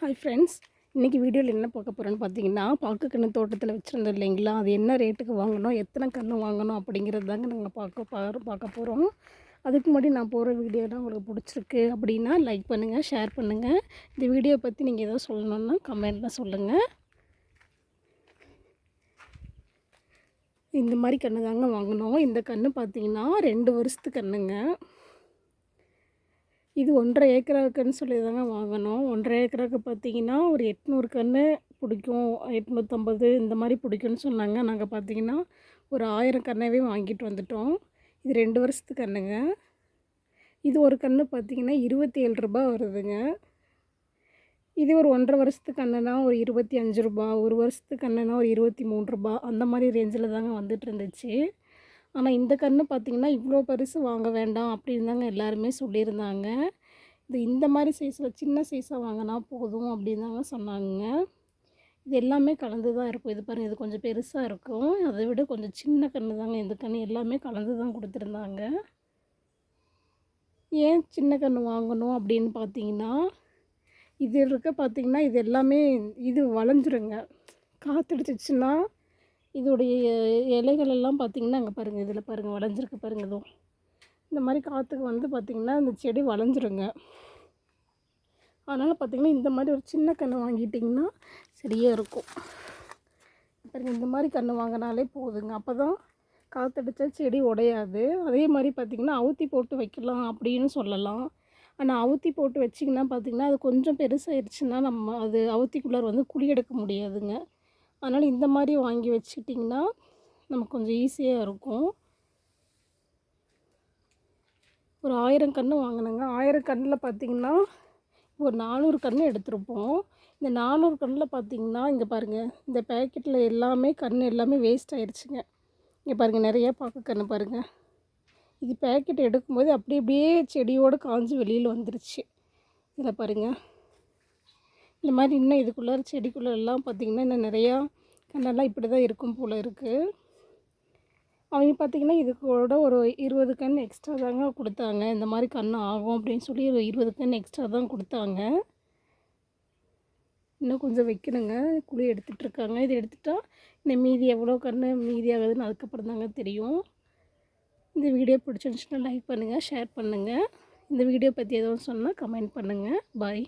Hi friends இன்றைக்கி வீடியோவில் என்ன பார்க்க போகிறோன்னு பார்த்தீங்கன்னா பாக்கு கன்று தோட்டத்தில் வச்சுருந்தோம் இல்லைங்களா? அது என்ன ரேட்டுக்கு வாங்கணும் எத்தனை கன்று வாங்கணும் அப்படிங்கிறது தாங்க நாங்கள் பார்க்க பா- பார்க்க போகிறோம் அதுக்கு முன்னாடி நான் போகிற வீடியோலாம் உங்களுக்கு பிடிச்சிருக்கு. அப்படின்னா லைக் பண்ணுங்கள் ஷேர் பண்ணுங்கள் இந்த வீடியோ பற்றி நீங்கள் எதாவது சொல்லணுன்னா கமெண்ட்டில் சொல்லுங்கள் இந்த மாதிரி கன்று தாங்க வாங்கினோம் இந்த கன்று பார்த்தீங்கன்னா ரெண்டு வருஷத்து கன்றுங்க. இது ஒன்றரை ஏக்கராக்குன்னு சொல்லி தாங்க வாங்கினோம் ஒன்றரை ஏக்கராக்கு பார்த்தீங்கன்னா ஒரு எட்நூறு கன்று பிடிக்கும். எட்நூற்றம்பது இந்த மாதிரி பிடிக்கும்னு சொன்னாங்க. நாங்கள் பார்த்தீங்கன்னா ஒரு ஆயிரம் கன்னாவே வாங்கிட்டு வந்துட்டோம். இது ரெண்டு வருஷத்து கன்றுங்க இது ஒரு கன்று பார்த்தீங்கன்னா இருபத்தி ஏழு ரூபா வருதுங்க. இது ஒரு ஒன்றரை வருஷத்து கண்ணுனா ஒரு இருபத்தி அஞ்சு ரூபா ஒரு வருஷத்து கண்ணுனா ஒரு இருபத்தி மூணு ரூபா அந்த மாதிரி ரேஞ்சில் தாங்க வந்துட்டு இருந்துச்சு. ஆனால் இந்த கன்று பார்த்திங்கன்னா இவ்வளோ பெருசு வாங்க வேண்டாம் அப்படின்னு தாங்க எல்லாருமே சொல்லியிருந்தாங்க. இது இந்த மாதிரி சைஸில் சின்ன சைஸாக வாங்கினா போதும் அப்படின்னு தாங்க சொன்னாங்க இது எல்லாமே கலந்து தான் இருக்கும். இது பாருங்கள் இது கொஞ்சம் பெருசாக இருக்கும். அதை விட கொஞ்சம் சின்ன கன்று தாங்க. இந்த கன்று எல்லாமே கலந்து தான் கொடுத்துருந்தாங்க. ஏன் சின்ன கன்று வாங்கணும் அப்படின்னு பார்த்தீங்கன்னா இது இருக்க பார்த்திங்கன்னா இது எல்லாமே இது வளைஞ்சிருங்க. காற்றடிச்சிச்சுன்னா இதோடைய இலைகள் எல்லாம் பார்த்திங்கன்னா அங்கே பாருங்கள் இதில் பாருங்கள் வளைஞ்சிருக்கு பாருங்கள் இதுவும். இந்த மாதிரி காற்றுக்கு வந்து பார்த்திங்கன்னா இந்த செடி வளைஞ்சிருங்க. அதனால் பார்த்திங்கன்னா இந்த மாதிரி ஒரு சின்ன கன்று வாங்கிட்டிங்கன்னா சரியாக இருக்கும். பாருங்கள் இந்த மாதிரி கன்று வாங்கினாலே போதுங்க. அப்போ தான் காற்றடிச்சா செடி உடையாது. அதே மாதிரி பார்த்திங்கன்னா அவுத்தி போட்டு வைக்கலாம் அப்படின்னு சொல்லலாம். ஆனால் அவுத்தி போட்டு வச்சிங்கன்னா பார்த்திங்கன்னா அது கொஞ்சம் பெருசாகிடுச்சுன்னா நம்ம அது அவுத்திக்குள்ளார் வந்து குழி எடுக்க முடியாதுங்க. அதனால் இந்த மாதிரி வாங்கி வச்சுக்கிட்டிங்கன்னா நமக்கு கொஞ்சம் ஈஸியாக இருக்கும். ஒரு ஆயிரம் கன்று வாங்கினேங்க. ஆயிரம் கன்றில் பார்த்திங்கன்னா ஒரு நானூறு கன்று எடுத்திருப்போம். இந்த நானூறு கன்றில் பார்த்திங்கன்னா இங்கே பாருங்கள் இந்த பேக்கெட்டில் எல்லாமே கன்று எல்லாமே வேஸ்ட் ஆயிடுச்சுங்க இங்கே பாருங்கள் நிறையா பார்க்க கன்று பாருங்கள் இது பேக்கெட் எடுக்கும்போது அப்படி அப்படியே செடியோடு காஞ்சி வெளியில் வந்துருச்சு. இதில் பாருங்கள் இந்த மாதிரி இன்னும் இதுக்குள்ளார செடிக்குள்ளே எல்லாம் பார்த்திங்கன்னா இன்னும் நிறையா கண்ணெல்லாம் இப்படி தான் இருக்கும் போல் இருக்குது அவங்க பார்த்திங்கன்னா இதுக்கூட ஒரு இருபது கண் எக்ஸ்ட்ரா தாங்க கொடுத்தாங்க. இந்த மாதிரி கண் ஆகும் அப்படின்னு சொல்லி ஒரு இருபது கண் எக்ஸ்ட்ரா தான் கொடுத்தாங்க. இன்னும் கொஞ்சம் வைக்கணுங்க. குழி எடுத்துகிட்டு இருக்காங்க. இது எடுத்துட்டா இந்த மீதி எவ்வளோ கன்று மீதி ஆகுதுன்னு அதுக்கப்புறம் தாங்க தெரியும். இந்த வீடியோ பிடிச்சிருந்துச்சுன்னா லைக் பண்ணுங்கள் ஷேர் பண்ணுங்கள் இந்த வீடியோ பற்றி எதுவும் சொன்னால் கமெண்ட் பண்ணுங்கள் பாய்